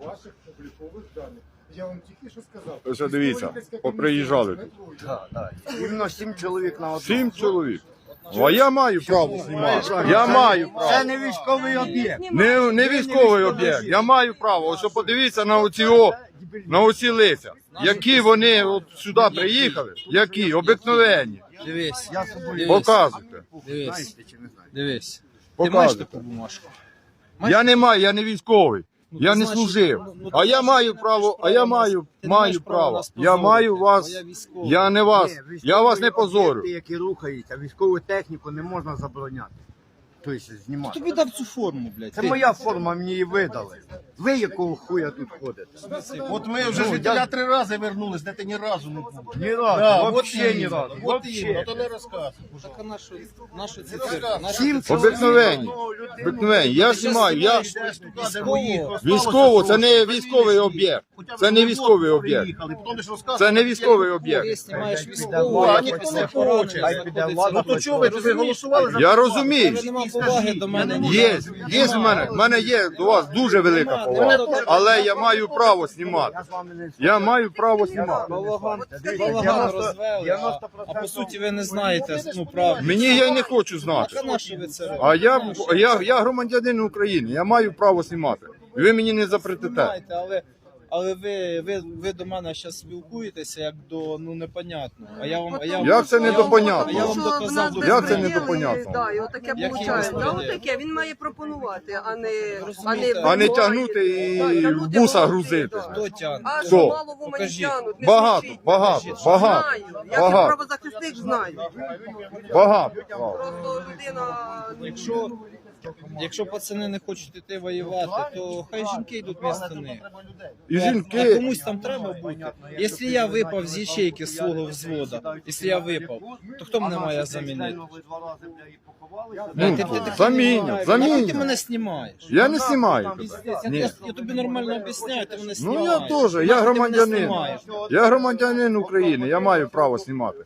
ваших облікових даних. Я вам тільки що сказав. Ось дивіться, поприїжджали. Так, так. Іменно сім чоловік на одного. Сім чоловік. Ну, А я маю право знімати. Я маю Це не військовий об'єкт. Не, не військовий об'єкт. Я маю право. Ось подивіться на оці о, на оці лиця. Які вони от сюди приїхали, які обикновенні. Дивись, Я собою. Показуйте. дивись, дивись. Ти маєш Показуйте. таку бумажку? Я не маю, я не військовий. Ну, Я не значить, служив. ну, ну, А я маю право, а я маю, маю право. Я маю вас. я не вас. Ні, Я вас не позорю. об'єкти, які рухаються, військову техніку не можна забороняти. Тобто знімати. Тобі дав цю форму, блядь. Це моя форма, мені її видали. Ви якого хуя тут ходите? От ми вже Ну, звідтіля я- три рази вернулись, де ти ні разу не був. Ні разу, Да, вообще ні разу. От Вообще. іменно, то не розказуй. Так а нащо, нащо ці цирки? Одну людину. Обикновенні. Я знімаю. Я військово, це не військовий об'єкт. Це не військовий об'єкт. ж Це не військовий об'єкт. а ніхто не влада, Ну то чого ви ви голосували за Я розумію. Є, є в мене. В мене є до вас дуже велика повага. Але я маю право знімати. Я з вами не Я маю право знімати. Балаган, балаган 90 розвели, а, а по суті ви не знаєте, ну правду. Мені я не хочу знати. а ви це робите? А я, я, я громадянин України, я маю право знімати. Ви мені не запретите. Знаєте, але, але ви, ви, ви до мене зараз спілкуєтеся як до ну непонятно. А я вам, а я вам, Як це а я вам- недопонятно? а Я вам доказав нас Як це безпреділ, недопонятно? і- Да, і отаке Який виходить. Да, отаке, він має пропонувати, а не, а Розумієте? не, А не тягнути і Да, в буса грузити. да. Хто тягне? А Хто? що мало в Умані Покажіть. тягнуть? Не Багато, смішіть. багато, багато, Знаю. Я багато. правозахисник знаю. багато. Просто людина... Якщо, якщо пацани не хочуть іти воювати, то хай жінки йдуть вместо них. І А жінки, комусь там треба бути. Якщо я випав з ячейки свого взвода, якщо я випав, то хто мене має замінити? ну, Ти- ти- ти- замінять, Нахуй Ти замінять. мене знімаєш. Я не знімаю тебе. Я, Ні. я, я тобі нормально об'ясняю, ти мене Ну я теж, я Нахуй ти мене громадянин. знімаєш? Я громадянин України, я маю право знімати.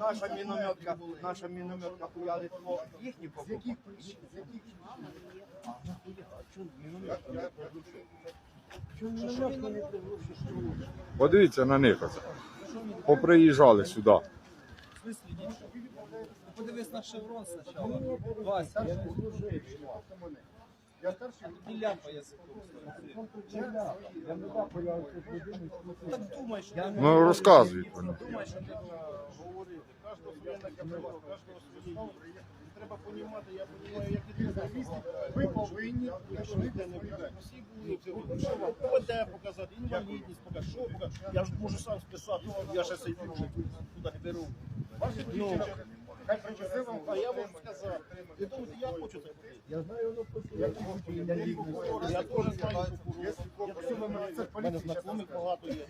Наша мінометка, наша мінометка по їхні покупки. Подивіться на них оце. Поприїжджали сюди. Подивись на шеврон спочатку. Вася, я Я старший не ляпає з Так Ну розказують вони. думаєш, що ти Треба понімати, я понімаю, як і завісти. ви повинні Ніде не буде. Всі були, що вам показати, інвалідність показати, що показати. Я ж можу сам списати, я ще цей туди не беру. Ну, привезе вам, а я вам сказав, ви я хочу це? Я знаю, я теж знаю прокурора. Я У мене знайомих багато є.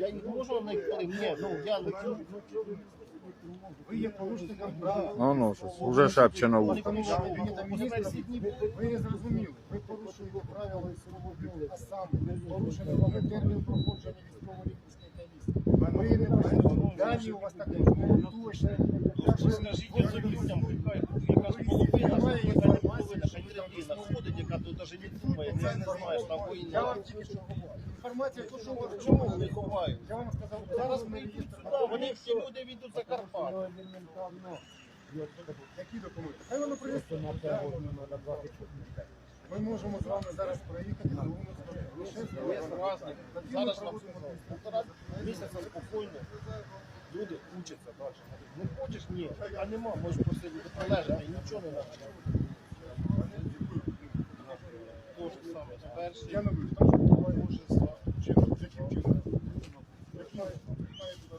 Я не можу на них, коли ні, ну, ви є порушником права. Ну, уже шепче на вухо. Ви не зрозуміли, ви порушуєте правила лісового ділу, а саме порушуєте вами термін проходження військово-лікарської комісії. Ви не пишете, дані у вас так точно. Ви скажіть половина, яка не половина, ходить, яка тут навіть не думає, не знає, там Я війна. вам тільки що говорю. Інформація, то, що ви Чому вони ховають? Я вам сказав, Зараз прийдуть сюди, вони всі люди війдуть за Карпат. Які документи? Хай воно принесе. Ми можемо з вами зараз проїхати до Уманського. Зараз нам півтора місяця спокійно. Люди учаться далі. Не хочеш? Ні. А нема, можеш посидіти пролежати і нічого не треба. То ж саме, перший. Я не вижу, там мужество. Чином, з яким чином?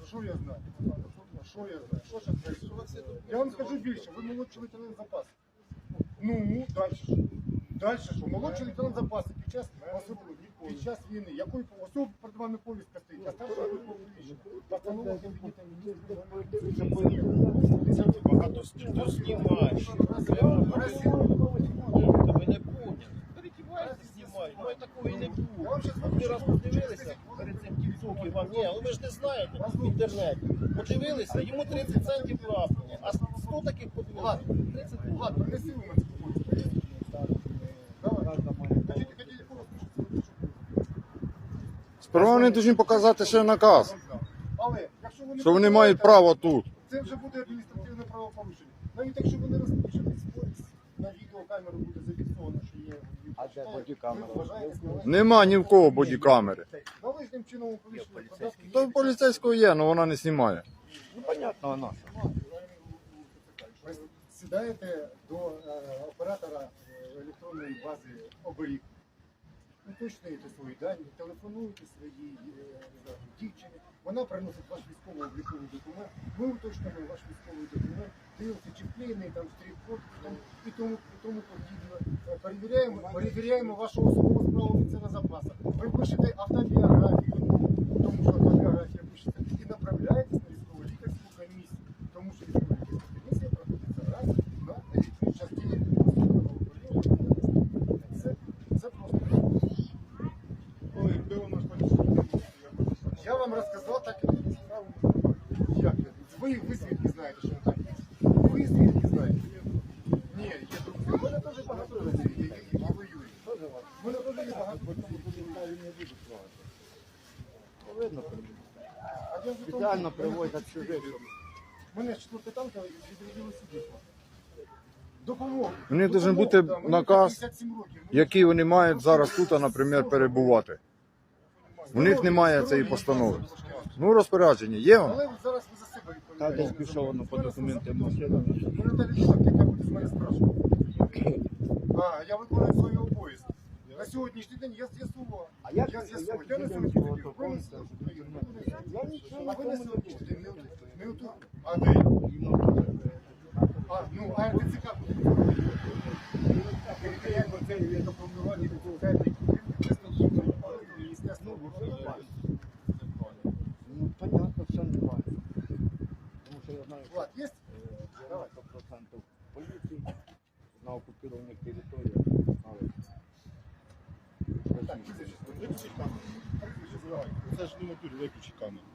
Що я знаю? Що я знаю? Що треба? Я вам скажу більше, ви молодший лейтенант запасу. Ну, далі що? Далі що? Молодший лейтенант запасу під час, особливо, під час війни. Якої особи перед вами повістка стоїть? Я старший військовий. Постанова Кабінету Міністрів. Багато хто знімає. Ви не поняли. Перекивайте, знімають. Ну, такого і не було. От раз подивилися перед цим тіктоки вам. Ні, але ви ж не знаєте в інтернеті. Подивилися, йому 30 центів лапнуло. А 100 таких подивилися. 30 Ладно, принеси Уманську. Давай. Справа вони повинні показати ще наказ, Але якщо вони що вони мають право тут. Це вже буде адміністративне правопорушення. Навіть якщо вони розпочали на відеокамеру буде зафіксовано, що є А де бодікамера? Нема ні в кого бодікамери. Належним чином оповіщення. То в поліцейського є, але вона не знімає. Ну, понятно, вона. Сідаєте до е, оператора електронної бази оберіг. Уточнюєте свої дані, телефонуєте своїй е, дівчині. Вона приносить ваш військово-обліковий документ. Ми уточнюємо ваш військовий документ, дивимося, чи вклеєний там штрих-код і тому, тому подібне. Е, Перевіряємо, перевіряємо вашу особову справу офіцера запасу. Ви пишете автобіографію, тому що автобіографія пишеться, і направляєтесь на військово-лікарську комісію. Тому що військово-лікарська комісія проходиться раз на рік. Під час дії військового управління. Це, це просто. Я вам розказав, так і не справу. Як це? Ви, ви звідки знаєте, що так? Ви звідки знаєте? Ні, є друзі. У мене теж багато друзів, які воюють. У мене теж є багато друзів, які не будуть Видно, я спеціально привозять чужих. Мене з четвертої танка відрядили сюди. Допомогу. У них должен бути наказ, 57 років. Які вони мають зараз тут, наприклад, перебувати. У них немає цієї постанови. Ну, розпорядження є воно? Але зараз ви за себе Та відповідаєте. десь пішов воно по документам. Мене та яка буде з мене спрашувати. А, я виконую свої обов'язки. На сьогоднішній день я з'ясував. А як Я з'ясував. Я як на сьогоднішній день. того Ви на пункту, сьогоднішній що день. Я нічого А ви на сьогоднішній день не отут. Не. А де ну, а РТЦК буде. Територіально це є допомагання центрі. Це стосується Міністерства оборони. Ну, понятно, все немає. Що я знаю, Влад, є? е, 90% полиции, на оккупированных территориях. Так, виключіть камеру. Виключіть камеру. Це ж не натурі, виключіть камеру.